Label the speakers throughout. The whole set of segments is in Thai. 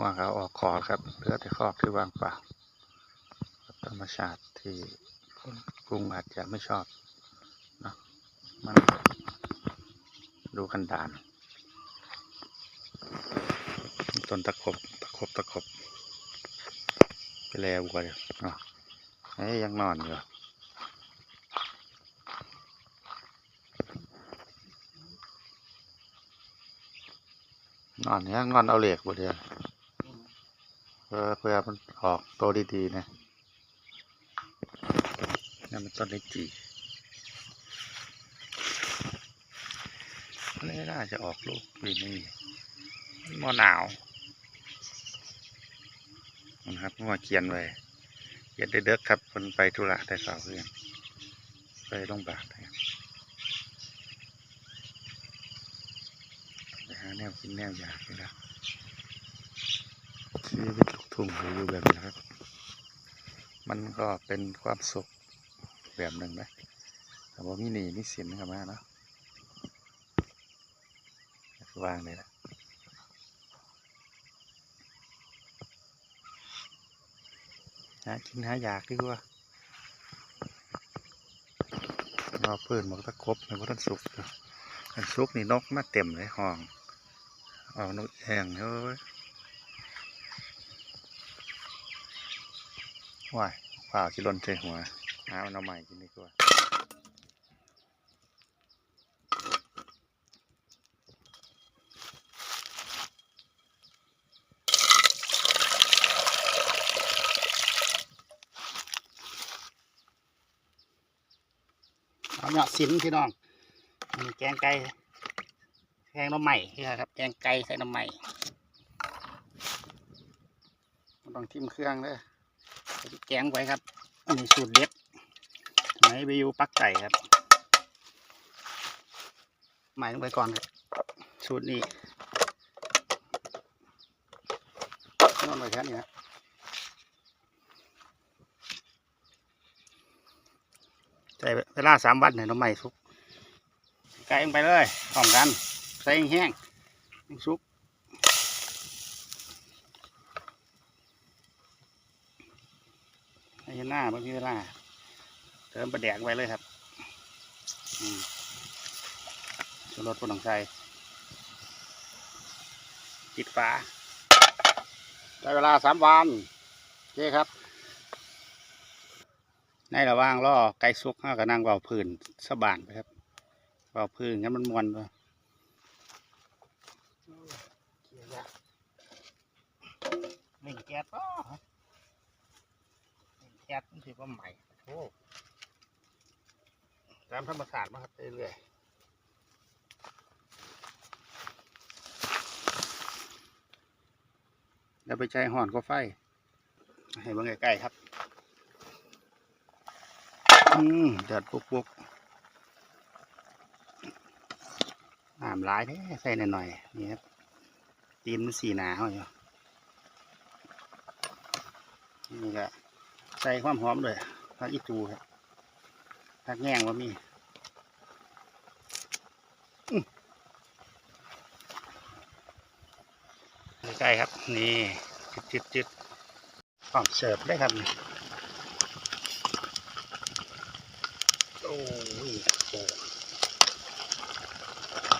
Speaker 1: ว่าเขาออกคอครับเหลือแต่คอกที่ว่างเปล่าธรรมชาติที่คนกรุงอาจจะไม่ชอบนะมันดูกันดาน ต้นตะขบตะขบตะขบไปแล้ววัวเดียวเอ้ยยังนอนอยู่นอนเนี่ยงอนเอาเหล็กบ่เดียว เพื่อเพื่อมันออกโตดีๆนะนี่มันต้นเล็กจีนี่น่าจะออกลูกปีนี้มอหนาวนะครับมาเขียนไว้เขียนได้เด็กครับมันไปธุระแต่สาวเพื่อนไปโรงพยาบาลนะครับไปหาแนวกินแนวอยากนี่นะชีวิต ทุ่งอยู่แบบนี้นะครับ มันก็เป็นความสุขแบบหนึ่งนะแต่ว่ามีหนีมีสินเข้ามาเนาะวางเลยนะหากินหาอยากดีกว่ารอเพื่อนมันก็ตะครบในวัฏสุกอยู่อันสุกนี่นกมาเต็มเลยห้องออกนกแหงเฮ้ย ว้ายฝ่าวชิลนใจหัวหามันเอาใหม่กินดีกว่า
Speaker 2: เอาเนาะสินพี่น้องแกงไก่แกงน้ำใหม่ครับ แกงไก่ใส่น้ำใหม่ต้องทิมเครื่องเลย แกงไว้ครับ อันนี้สูตรเด็ดทำไมไปอยู่ปักไก่ครับใหม่ลงไปก่อนครับสูตรนี้นอนไว้แค่นี้นะใช้เวลาสามวันเนี่ยน้ำใหม่สุกไก่ลงไปเลยพร้อมกัน ใส่แห้งสุก ให้หน้าบางทีเวลาเติมประแดกไว้เลยครับชูรสปนของใส่ปิดฝาได้เวลาสามวันโอเคครับ ในระหว่างรอไก่สุกห้ากับนางเบาพื้นสะบานไปครับเบาพื้นงั้นมันมวนไปหนึ่งแก๊ส ก๊สมันถือว่าใหม่โอ้ตามธรรมศาสตร์มาครับเรื่อยๆแล้วไปใช้ห่อนก็ไฟ ให้เบิ่งใกล้ๆครับ อืมเดือดปุ๊บๆน้ำร้ายแท้ใส่หน่อยๆนี่ครับตีนมันสีหนาเขาอยู่นี่ก็ ใส่ความหอมด้วยผักอีตูครับผักแง่งว่ามีใกล้ครับ นี่จุดจุดจุดพร้อมเสิร์ฟได้ครับโอ้ยโอ้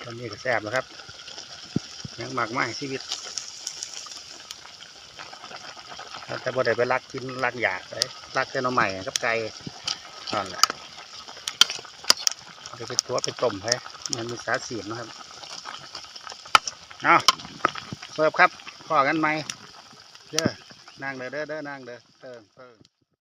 Speaker 2: ตอนนี้ก็แซ่บแล้วครับยังหมักไม้ชีวิต แต่บ่ได้ไปลักกินลักอยากเลยลักแต่น้อใหม่กับไก่นั่นแหละเดี๋ยวไปตัวไปต้มให้มันมีสาสีนนะครับเอาเสิร์ฟครับพอกันไหมเด้อนั่งเด้อเด้อเด้อนั่งเด้อเติมเติม